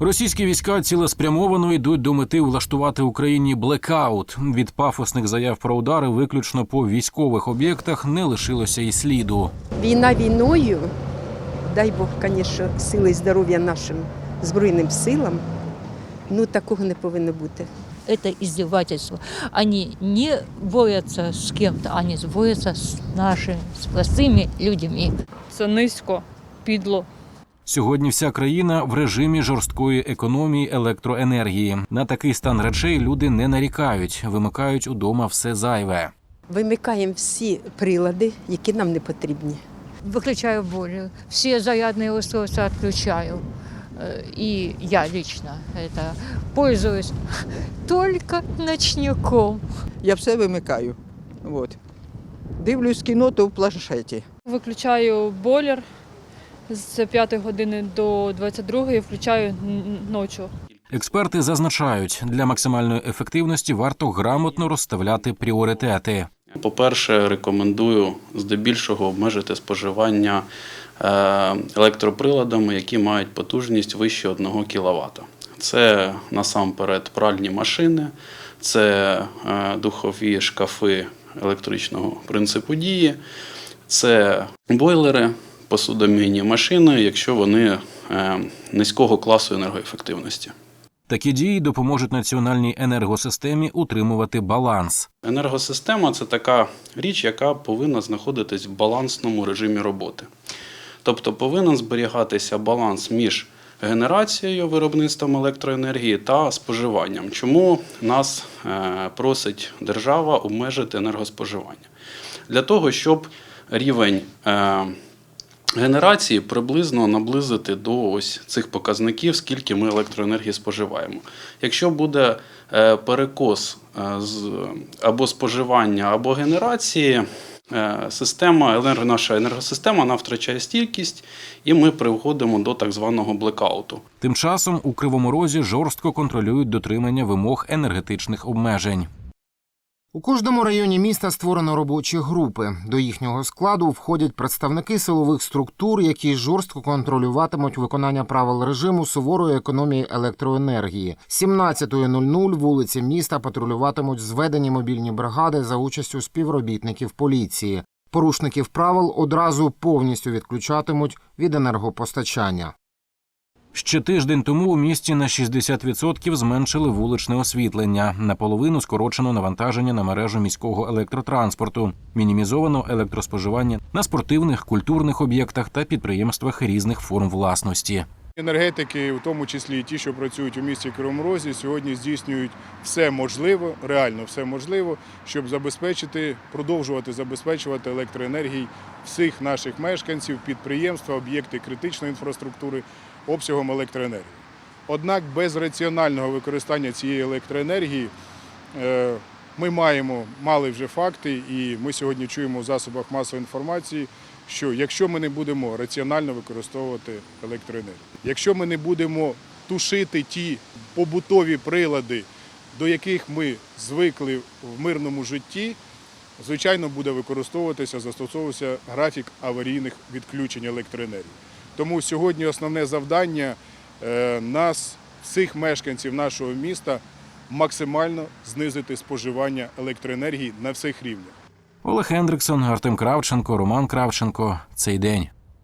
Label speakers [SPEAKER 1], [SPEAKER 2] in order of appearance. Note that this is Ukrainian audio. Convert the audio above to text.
[SPEAKER 1] Російські війська цілеспрямовано йдуть до мети влаштувати Україні блекаут. Від пафосних заяв про удари виключно по військових об'єктах не лишилося і сліду.
[SPEAKER 2] Війна війною, дай Бог, звісно, сили і здоров'я нашим Збройним силам. Ну такого не повинно бути.
[SPEAKER 3] это издевательство. Они не борются с кем-то, они борются с нашими, с простыми людьми.
[SPEAKER 4] Це низько, підло.
[SPEAKER 1] Сьогодні вся країна в режимі жорсткої економії електроенергії. На такий стан речей люди не нарікають, вимикають удома все зайве.
[SPEAKER 2] Вимикаємо всі прилади, які нам не потрібні.
[SPEAKER 3] Выключаю бойлер, все зарядные устройства отключаю. Э, И я лично это пользуюсь только ночником.
[SPEAKER 5] Я все вимикаю. От. Дивлюсь кіно, то в планшеті.
[SPEAKER 4] Виключаю бойлер з 5 години до 22 включаю ночі.
[SPEAKER 1] Експерти зазначають, для максимальної ефективності варто грамотно розставляти пріоритети.
[SPEAKER 6] По-перше, рекомендую здебільшого обмежити споживання е, електроприладами, які мають потужність вище 1 кВт. Це насамперед пральні машини, це е, духові шкафи електричного принципу дії, це бойлери, посудомийні машини, якщо вони е, низького класу енергоефективності.
[SPEAKER 1] Такі дії допоможуть національній енергосистемі утримувати баланс.
[SPEAKER 6] Енергосистема це така річ, яка повинна знаходитись в балансному режимі роботи. Тобто повинен зберігатися баланс між генерацією виробництвом електроенергії та споживанням. Чому нас е, просить держава обмежити енергоспоживання? Для того, щоб рівень е, генерації приблизно наблизити до ось цих показників, скільки ми електроенергії споживаємо. Якщо буде е, перекос е, з або споживання, або генерації, е, система, енерго- наша енергосистема вона втрачає стійкість, і ми приходимо до так званого блекауту.
[SPEAKER 1] Тим часом у Кривому Розі жорстко контролюють дотримання вимог енергетичних обмежень.
[SPEAKER 7] У кожному районі міста створено робочі групи. До їхнього складу входять представники силових структур, які жорстко контролюватимуть виконання правил режиму суворої економії електроенергії. З 17.00 вулиці міста патрулюватимуть зведені мобільні бригади за участю співробітників поліції. Порушників правил одразу повністю відключатимуть від енергопостачання.
[SPEAKER 1] Ще тиждень тому у місті на 60% зменшили вуличне освітлення. Наполовину скорочено навантаження на мережу міського електротранспорту, мінімізовано електроспоживання на спортивних, культурних об'єктах та підприємствах різних форм власності.
[SPEAKER 8] Енергетики, в тому числі і ті, що працюють у місті Кривому Розі, сьогодні здійснюють все можливе, реально все можливе, щоб забезпечити, продовжувати забезпечувати електроенергії всіх наших мешканців, підприємства, об'єкти критичної інфраструктури обсягом електроенергії. Однак без раціонального використання цієї електроенергії е, ми маємо мали вже факти, і ми сьогодні чуємо в засобах масової інформації, що якщо ми не будемо раціонально використовувати електроенергію, якщо ми не будемо тушити ті побутові прилади, до яких ми звикли в мирному житті, звичайно, буде використовуватися, застосовуватися графік аварійних відключень електроенергії. Тому сьогодні основне завдання е, нас, всіх мешканців нашого міста, максимально знизити споживання електроенергії на всіх рівнях.
[SPEAKER 1] Олег Ендриксон, Артем Кравченко, Роман Кравченко. Цей день.